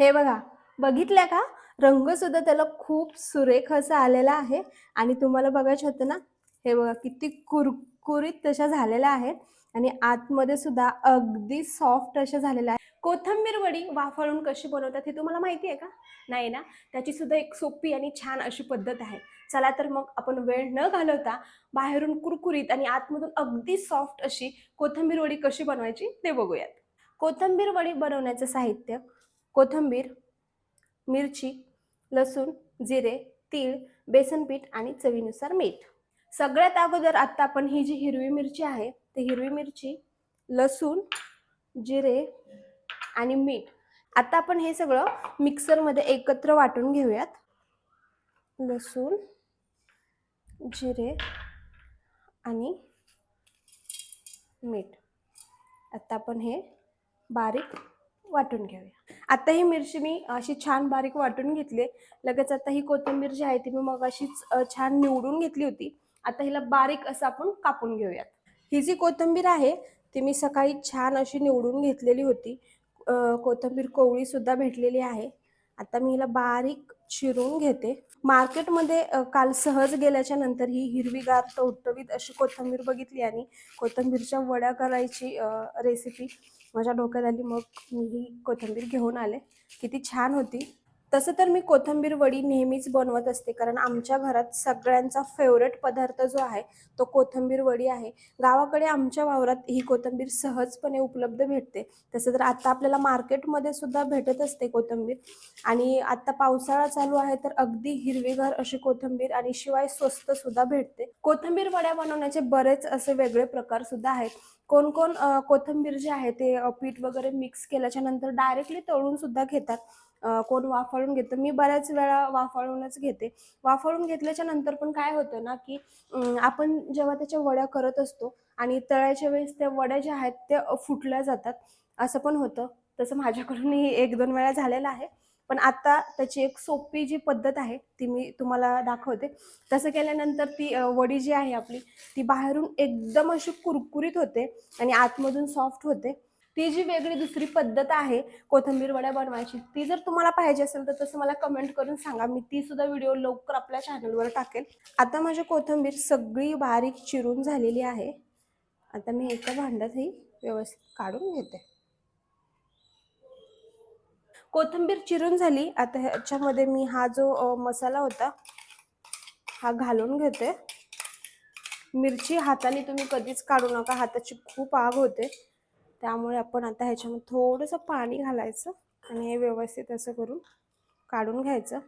हे बघा बघितल्या का? रंग सुद्धा त्याला खूप सुरेख असा आलेला आहे. आणि तुम्हाला बघायचं होतं ना हे बघा किती कुरकुरीत तशा झालेल्या आहेत. आणि आतमध्ये सुद्धा अगदी सॉफ्ट अशा झालेल्या आहेत. कोथंबीर वडी वाफळून कशी बनवतात हे तुम्हाला माहिती आहे का? नाही ना? त्याची सुद्धा एक सोपी आणि छान अशी पद्धत आहे. चला तर मग आपण वेळ न घालवता बाहेरून कुरकुरीत आणि आतमधून अगदी सॉफ्ट अशी कोथंबीर वडी कशी बनवायची ते बघूयात. कोथंबीर वडी बनवण्याचं साहित्य कोथिंबीर मिरची लसूण जिरे तीळ बेसन पीठ आणि चवीनुसार मीठ. सगळ्यात अगोदर आत्ता आपण ही जी हिरवी मिरची आहे ती हिरवी मिरची लसूण जिरे आणि मीठ. आता आपण हे सगळं मिक्सरमध्ये एकत्र वाटून घेऊयात. लसूण जिरे आणि मीठ. आता आपण हे बारीक वाटून घेऊया. आता ही मिरची मी अशी छान बारीक वाटून घेतली लगेच आता ही कोथिंबीर जी आहे ती मी मग अशीच छान निवडून घेतली होती. आता हिला बारीक असं आपण कापून घेऊयात. ही जी कोथिंबीर आहे ती मी सकाळी छान अशी निवडून घेतलेली होती. कोथिंबीर कोवळी सुद्धा भेटलेली आहे. आता मी हिला बारीक चिरून घेते. मार्केटमध्ये काल सहज गेल्याच्यानंतर ही हिरवीगार टवटवीत अशी कोथिंबीर बघितली आणि कोथिंबीरच्या वड्या करायची रेसिपी माझ्या डोक्यात आली मग मी ही कोथिंबीर घेऊन आले. किती छान होती. तसं तर मी कोथिंबीर वडी नेहमीच बनवत असते कारण आमच्या घरात सगळ्यांचा फेवरेट पदार्थ जो आहे तो कोथिंबीर वडी आहे. गावाकडे आमच्या वावरात ही कोथिंबीर सहजपणे उपलब्ध भेटते. तसं तर आता आपल्याला मार्केटमध्ये सुद्धा भेटत असते कोथिंबीर. आणि आता पावसाळा चालू आहे तर अगदी हिरवीगार अशी कोथिंबीर आणि शिवाय स्वस्त सुद्धा भेटते. कोथिंबीर वड्या बनवण्याचे बरेच असे वेगळे प्रकार सुद्धा आहेत. कोण कोण कोथिंबीर जे आहे ते पीठ वगैरे मिक्स केल्याच्यानंतर डायरेक्टली तळून सुद्धा घेतात. कोण वाफाळून घेतं? मी बऱ्याच वेळा वाफाळूनच घेते. वाफाळून घेतल्याच्या नंतर पण काय होतं ना की आपण जेव्हा त्याच्या वड्या करत असतो आणि तळायच्या वेळेस त्या वड्या ज्या आहेत त्या फुटल्या जातात. असं पण होतं. तसं माझ्याकडूनही एक दोन वेळा झालेलं आहे. पण आता त्याची एक सोपी जी पद्धत आहे ती मी तुम्हाला दाखवते. तसं केल्यानंतर ती वडी जी आहे आपली ती बाहेरून एकदम अशी कुरकुरीत होते आणि आतमधून सॉफ्ट होते. ती जी वेगळी दुसरी पद्धत आहे कोथिंबीर वड्या बनवायची ती जर तुम्हाला पाहिजे असेल तर तसं मला कमेंट करून सांगा. मी ती सुद्धा व्हिडिओ लवकर आपल्या चॅनलवर टाकेल. आता माझी कोथिंबीर सगळी बारीक चिरून झालेली आहे. आता मी एका भांड्यात ही व्यवस्थित काढून घेते. कोथिंबीर चिरून झाली. आता ह्याच्यामध्ये मी हा जो मसाला होता हा घालून घेते. मिरची हाताने तुम्ही कधीच काढू नका. हाताची खूप आग होते. त्यामुळे आपण आता ह्याच्यामध्ये थोडंसं पाणी घालायचं आणि हे व्यवस्थित असं करून काढून घ्यायचं.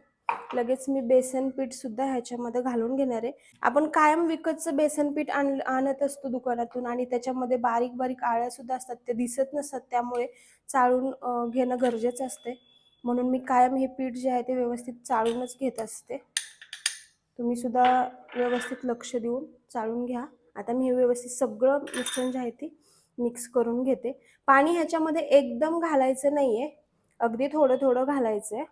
लगेच मी बेसन पीठ सुद्धा ह्याच्यामध्ये घालून घेणार आहे. आपण कायम विकतचं बेसन पीठ आण आणत असतो दुकानातून आणि त्याच्यामध्ये बारीक बारीक आळ्यासुद्धा असतात ते दिसत नसतात त्यामुळे चाळून घेणं गरजेचं असते. म्हणून मी कायम हे पीठ जे आहे ते व्यवस्थित चाळूनच घेत असते. तुम्ही सुद्धा व्यवस्थित लक्ष देऊन चाळून घ्या. आता मी हे व्यवस्थित सगळं मिश्रण जे आहे ते मिक्स करून घेते. पाणी ह्याच्यामध्ये एकदम घालायचं नाही आहे अगदी थोडं थोडं घालायचं आहे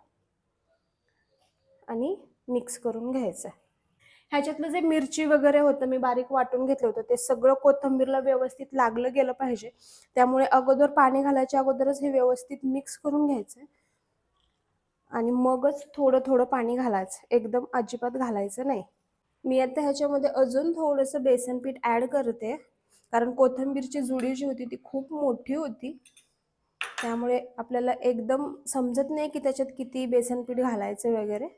आणि मिक्स करून घ्यायचं ह्याच्यातलं जे मिरची वगैरे होतं मी बारीक वाटून घेतलं होतं ते सगळं कोथिंबीरला व्यवस्थित लागलं गेलं पाहिजे. त्यामुळे अगोदर पाणी घालायच्या अगोदरच हे व्यवस्थित मिक्स करून घ्यायचं आणि मगच थोडं थोडं पाणी घालायचं. एकदम अजिबात घालायचं नाही. मी आता ह्याच्यामध्ये अजून थोडंसं बेसन पीठ ॲड करते. कारण कोथिंबीरची जुडी जी होती ती खूप मोठी होती. त्यामुळे आपल्याला एकदम समजत नाही की त्याच्यात किती बेसन पीठ घालायचं वगैरे.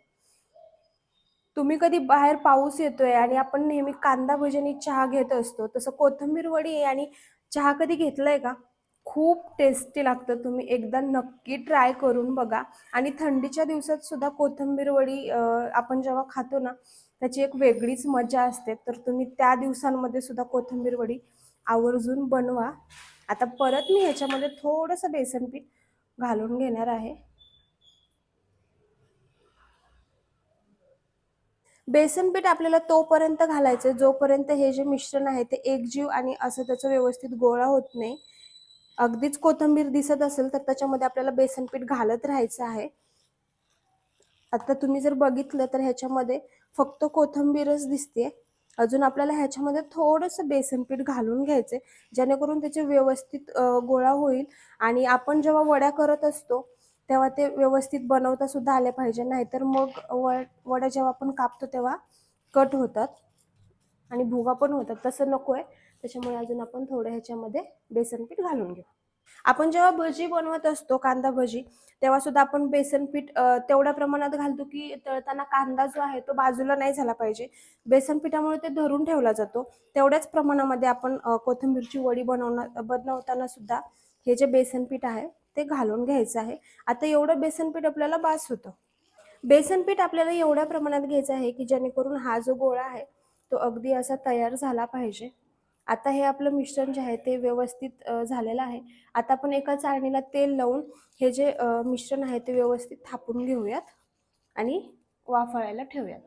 तुम्ही कधी बाहेर पाऊस येतोय आणि आपण नेहमी कांदा भजनी चहा घेत असतो तसं कोथिंबीर वडी आहे आणि चहा कधी घेतलाय का? खूप टेस्टी लागतं. तुम्ही एकदा नक्की ट्राय करून बघा. आणि थंडीच्या दिवसात सुद्धा कोथिंबीर वडी आपण जेव्हा खातो ना त्याची एक वेगळीच मजा असते. तर तुम्ही त्या दिवसांमध्ये सुद्धा कोथिंबीर वडी आवर्जून बनवा. आता परत मी ह्याच्यामध्ये थोडंसं बेसन पीठ घालून घेणार आहे. बेसन पीठ आपल्याला तोपर्यंत घालायचं जोपर्यंत हे जे मिश्रण आहे ते एकजीव आणि असं त्याचं व्यवस्थित गोळा होत नाही. अगदीच कोथिंबीर दिसत असेल तर त्याच्यामध्ये आपल्याला बेसन पीठ घालत राहायचं आहे. आता तुम्ही जर बघितलं तर ह्याच्यामध्ये फक्त कोथिंबीरच दिसते अजून आपल्याला ह्याच्यामध्ये थोडंसं बेसन पीठ घालून घ्यायचे जेणेकरून त्याचे व्यवस्थित गोळा होईल. आणि आपण जेव्हा वड्या करत असतो तेव्हा ते व्यवस्थित बनवता सुद्धा आले पाहिजे. नाहीतर मग वड वड्या जेव्हा आपण कापतो तेव्हा कट होतात आणि भुगा पण होतात. तसं नको आहे त्याच्यामुळे अजून आपण थोडं ह्याच्यामध्ये बेसन पीठ घालून घेऊ. आपण जेव्हा भजी बनवत असतो कांदा भजी तेव्हा सुद्धा आपण बेसन पीठ तेवढ्या प्रमाणात घालतो की तळताना कांदा जो आहे तो बाजूला नाही झाला पाहिजे. बेसन पिठामुळे ते धरून ठेवला जातो. तेवढ्याच प्रमाणामध्ये आपण कोथिंबीरची वडी बनवणार बनवताना सुद्धा हे जे बेसन पीठ आहे ते घालून घ्यायचं आहे. आता एवढं बेसन पीठ आपल्याला बास होतं. बेसन पीठ आपल्याला एवढ्या प्रमाणात घ्यायचं आहे की जेणेकरून हा जो गोळा आहे तो अगदी असा तयार झाला पाहिजे. आता हे आपलं मिश्रण जे आहे ते व्यवस्थित झालेलं आहे. आता आपण एका चाळणीला तेल लावून हे जे मिश्रण आहे ते व्यवस्थित थापून घेऊयात आणि वाफळायला ठेवूयात.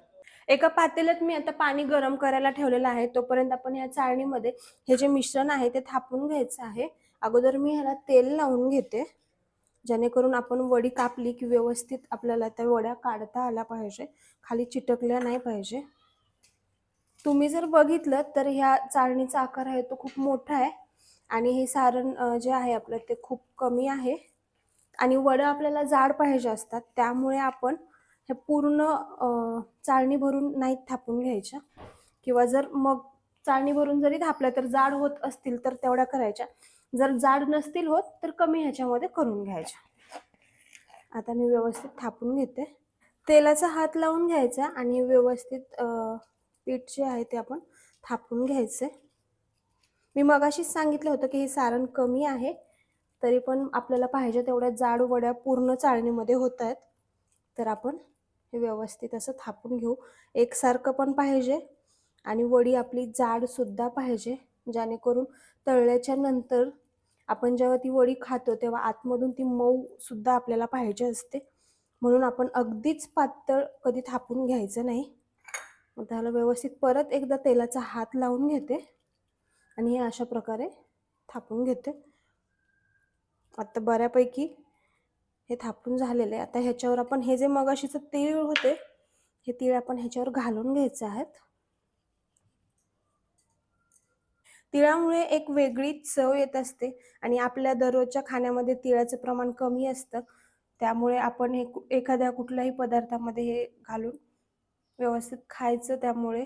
एका पातेल्यात मी आता पाणी गरम करायला ठेवलेलं आहे. तोपर्यंत आपण ह्या चाळणीमध्ये हे जे मिश्रण आहे ते थापून घ्यायचं आहे. अगोदर मी ह्याला तेल लावून घेते. जेणेकरून आपण वडी कापली की व्यवस्थित आपल्याला त्या वड्या काढता आल्या पाहिजे. खाली चिटकल्या नाही पाहिजे. तुम्ही जर बघितलं तर ह्या चाळणीचा आकार आहे तो खूप मोठा आहे. आणि हे सारण जे आहे आपलं ते खूप कमी आहे. आणि वडं आपल्याला जाड पाहिजे असतात त्यामुळे आपण हे पूर्ण चाळणी भरून नाही थापून घ्यायच्या. किंवा जर मग चाळणी भरून जरी थापल्या तर जाड होत असतील तर तेवढ्या करायच्या. जर जाड नसतील होत तर कमी ह्याच्यामध्ये करून घ्यायच्या. आता मी व्यवस्थित थापून घेते. तेलाचा हात लावून घ्यायचा आणि व्यवस्थित पीठ जे आहे ते आपण थापून घ्यायचे. मी मगाशीच सांगितलं होतं की हे सारण कमी आहे तरी पण आपल्याला पाहिजे तेवढ्या जाड वड्या पूर्ण चाळणीमध्ये होत आहेत. तर आपण हे व्यवस्थित असं थापून घेऊ. एकसारखं पण पाहिजे आणि वडी आपली जाडसुद्धा पाहिजे जेणेकरून तळल्याच्या नंतर आपण जेव्हा ती वडी खातो तेव्हा आतमधून ती मऊसुद्धा आपल्याला पाहिजे असते. म्हणून आपण अगदीच पातळ कधी थापून घ्यायचं नाही. त्याला व्यवस्थित परत एकदा तेलाचा हात लावून घेते आणि हे अशा प्रकारे थापून घेते. आता बऱ्यापैकी हे थापून झालेले आहे. आता ह्याच्यावर आपण हे जे मगाशीचं तीळ होते हे तीळ आपण ह्याच्यावर घालून घ्यायचे आहेत. तिळामुळे एक वेगळी चव येत असते आणि आपल्या दररोजच्या खाण्यामध्ये तिळाचं प्रमाण कमी असतं. त्यामुळे आपण हे कु- एखाद्या कुठल्याही पदार्थामध्ये हे घालून व्यवस्थित खायचं त्यामुळे.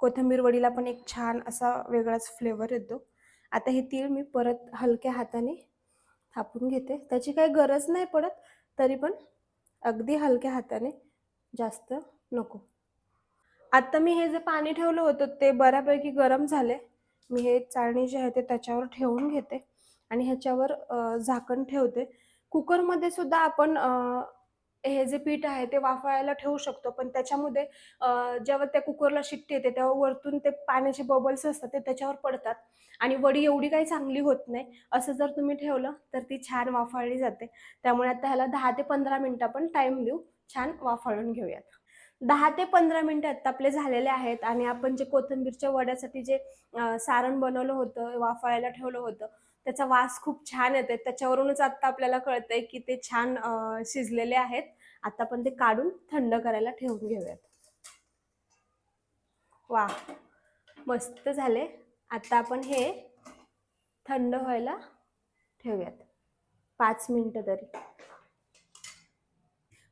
कोथिंबीर वडीला पण एक छान असा वेगळाच फ्लेवर येतो. आता हे तीळ मी परत हलक्या हाताने थापून घेते. त्याची काही गरज नाही पडत तरी पण अगदी हलक्या हाताने जास्त नको. आता मी हे जे पाणी ठेवलं होतं ते बऱ्यापैकी गरम झाले. मी हे चाळणी जे आहे ते त्याच्यावर ठेवून घेते. आणि ह्याच्यावर झाकण ठेवते. कुकरमध्ये सुद्धा आपण हे जे पीठ आहे ते वाफाळायला ठेवू शकतो. पण त्याच्यामध्ये जेव्हा त्या कुकरला शिट्टी येते तेव्हा वरतून ते पाण्याचे बबल्स असतात ते त्याच्यावर पडतात. आणि वडी एवढी काही चांगली होत नाही. असं जर तुम्ही ठेवलं तर ती छान वाफाळली जाते. त्यामुळे आता ह्याला दहा ते पंधरा मिनटं आपण टाइम देऊ. छान वाफाळून घेऊयात. दहा ते पंधरा मिनटं आत्ता आपले झालेले आहेत आणि आपण जे कोथिंबीरच्या वड्यासाठी जे सारण बनवलं होतं वाफाळायला ठेवलं होतं त्याचा वास खूप छान येते त्याच्यावरूनच आत्ता आपल्याला कळतंय की ते छान शिजलेले आहेत. आता आपण ते काढून थंड करायला ठेवून घेऊयात. वा मस्त झाले. आता आपण हे थंड व्हायला ठेवूयात. पाच मिनटं तरी.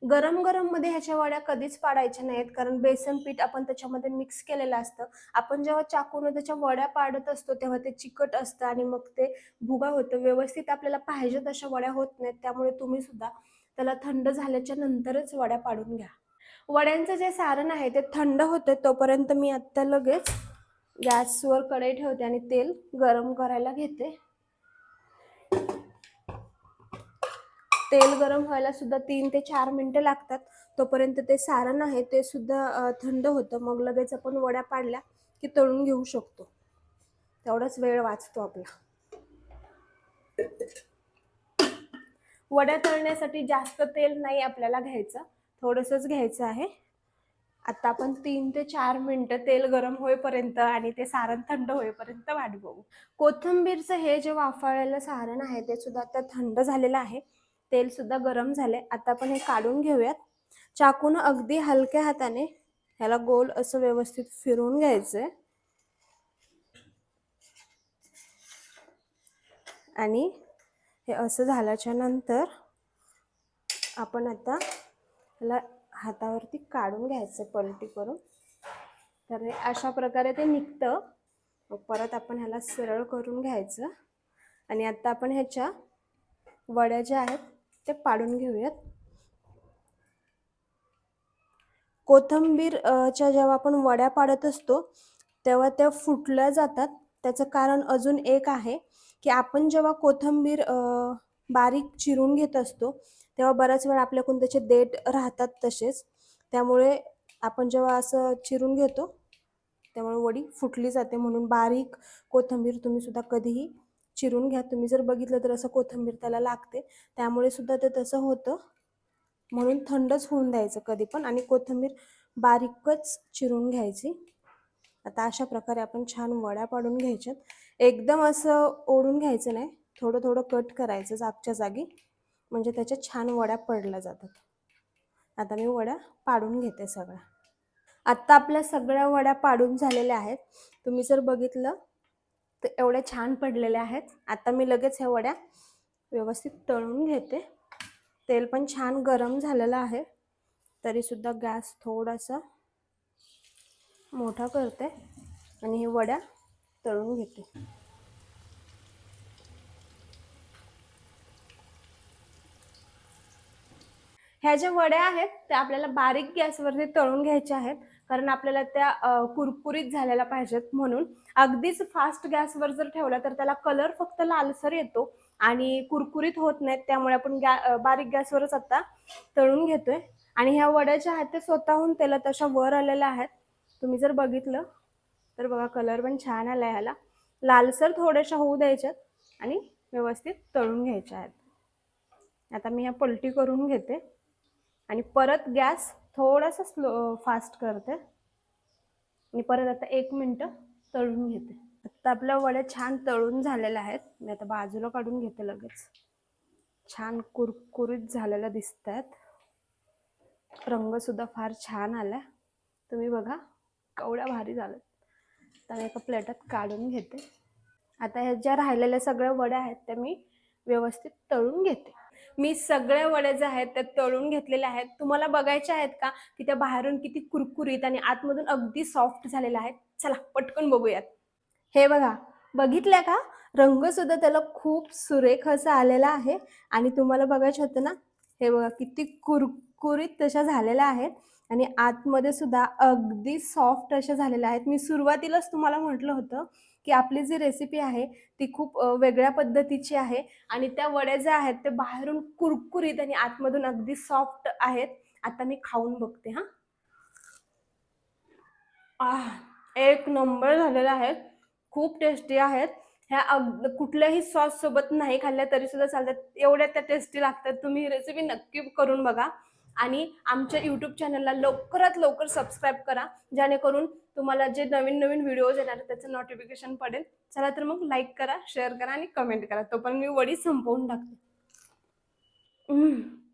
गरम गरममध्ये ह्याच्या वड्या कधीच पाडायच्या नाहीत कारण बेसन पीठ आपण त्याच्यामध्ये मिक्स केलेलं असतं. आपण जेव्हा चाकून त्याच्या वड्या पाडत असतो तेव्हा ते चिकट असतं आणि मग ते भुगा होतं. व्यवस्थित आपल्याला पाहिजे तशा वड्या होत नाहीत त्यामुळे तुम्ही सुद्धा त्याला थंड झाल्याच्या नंतरच वड्या पाडून घ्या. वड्यांचं जे सारण आहे ते थंड होते तोपर्यंत मी आत्ता लगेच गॅसवर कढई ठेवते आणि तेल गरम करायला घेते. तेल गरम व्हायला सुद्धा तीन ते चार मिनिटं लागतात. तोपर्यंत ते सारण आहे ते सुद्धा थंड होतं. मग लगेच आपण वड्या पाडल्या की तळून घेऊ शकतो. तेवढाच वेळ वाचतो आपला. वड्या तळण्यासाठी जास्त तेल नाही आपल्याला घ्यायचं. थोडंसंच घ्यायचं आहे. आता आपण तीन ते चार मिनटं तेल गरम होईपर्यंत आणि ते सारण थंड होईपर्यंत वाट बघू कोथिंबीरचं हे जे वाफाळलेलं सारण आहे ते सुद्धा आता थंड झालेलं आहे. तेल सुद्धा गरम झाले आता आपण हे काढून घेऊयात. चाकून अगदी हलक्या हाताने ह्याला गोल असं व्यवस्थित फिरवून घ्यायचंय. आणि हे असं झाल्याच्यानंतर आपण आता ह्याला हातावरती काढून घ्यायचं पलटी करून तर हे अशा प्रकारे ते निघतं. मग परत आपण ह्याला सरळ करून घ्यायचं. आणि आता आपण ह्याच्या वड्या ज्या आहेत ते पाडून घेऊयात. कोथंबीरच्या जेव्हा आपण वड्या पाडत असतो तेव्हा त्या फुटल्या जातात. त्याचं कारण अजून एक आहे की आपण जेव्हा कोथंबीर बारीक चिरून घेत असतो तेव्हा बऱ्याच वेळा आपल्याकडून त्याचे देठ राहतात तसेच. त्यामुळे आपण जेव्हा असं चिरून घेतो त्यामुळे वडी फुटली जाते म्हणून बारीक कोथंबीर तुम्ही सुद्धा कधीही चिरून घ्या. तुम्ही जर बघितलं तर असं कोथंबीर त्याला लागते. त्यामुळे सुद्धा ते तसं होतं. म्हणून थंडच होऊन द्यायचं कधी पण आणि कोथिंबीर बारीकच चिरून घ्यायची. आता अशा प्रकारे आपण छान वड्या पाडून घ्यायच्यात. एकदम असं ओढून घ्यायचं नाही. थोडं थोडं कट करायचं जागच्या जागी. म्हणजे त्याच्या छान वड्या पडल्या जातात. आता मी वड्या पाडून घेते सगळ्या. आत्ता आपल्या सगळ्या वड्या पाडून झालेल्या आहेत. तुम्ही जर बघितलं तर एवढ्या छान पडलेल्या आहेत. आता मी लगेच ह्या वड्या व्यवस्थित तळून घेते. तेल पण छान गरम झालेलं आहे. तरीसुद्धा गॅस थोडासा मोठा करते. आणि हे वड्या तळून घेते. ह्या ज्या वड्या आहेत त्या आपल्याला बारीक गॅसवरती तळून घ्यायच्या आहेत कारण आपल्याला त्या कुरकुरीत झालेल्या पाहिजेत म्हणून. अगदीच फास्ट गॅसवर जर ठेवला तर त्याला कलर फक्त लालसर येतो आणि कुरकुरीत होत नाहीत त्यामुळे आपण गॅ बारीक गॅसवरच आता तळून घेतोय. आणि ह्या वड्या ज्या आहेत त्या स्वतःहून तेलात अशा वर आलेल्या आहेत. तुम्ही जर बघितलं तर बघा कलर पण छान आला ह्याला. लालसर थोड्याशा होऊ द्यायच्यात आणि व्यवस्थित तळून घ्यायच्या आहेत. आता मी ह्या पलटी करून घेते. आणि परत गॅस थोडासा स्लो फास्ट करते. आणि परत आता एक मिनटं तळून घेते. आता आपल्या वड्या छान तळून झालेल्या आहेत. मी आता बाजूला काढून घेते लगेच. छान कुरकुरीत झालेल्या दिसत आहेत रंगसुद्धा फार छान आला तुम्ही बघा कवड्या भारी झाल्या तर मी एका प्लेटात काढून घेते. आता ह्या ज्या राहिलेल्या सगळ्या वड्या आहेत त्या मी व्यवस्थित तळून घेते. मी सगळ्या वड्या ज्या आहेत त्या तळून घेतलेल्या आहेत. तुम्हाला बघायच्या आहेत का की त्या बाहेरून किती कुरकुरीत आणि आतमधून अगदी सॉफ्ट झालेल्या आहेत? चला पटकन बघूयात. हे बघा बघितल्या का? रंग सुद्धा त्याला खूप सुरेख असा आलेला आहे. आणि तुम्हाला बघायचं होतं ना हे बघा किती कुरकुरीत तशा झालेल्या आहेत. आणि आतमध्ये सुद्धा अगदी सॉफ्ट अशा झालेल्या आहेत. मी सुरुवातीलाच तुम्हाला म्हटलं होतं की आपली जी रेसिपी आहे ती खूप वेगळ्या पद्धतीची आहे आणि त्या वड्या ज्या आहेत ते बाहेरून कुरकुरीत आणि आतमधून अगदी सॉफ्ट आहेत. आता मी खाऊन बघते हा. आह, एक नंबर झालेला आहेत खूप टेस्टी आहेत. ह्या अग कुठल्याही सॉस सोबत नाही खाल्ल्या तरी सुद्धा चालतात. एवढ्या त्या टेस्टी लागतात. तुम्ही ही रेसिपी नक्की करून बघा. आणि आमच्या यूट्यूब चॅनलला लवकरात लवकर सबस्क्राईब करा जेणेकरून तुम्हाला जे नवीन नवीन व्हिडिओज येणार त्याचं नोटिफिकेशन पडेल. चला तर मग लाईक करा शेअर करा आणि कमेंट करा. तोपर्यंत मी वडी संपवून टाकते.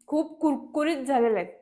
खूप कुरकुरीत झालेले आहेत.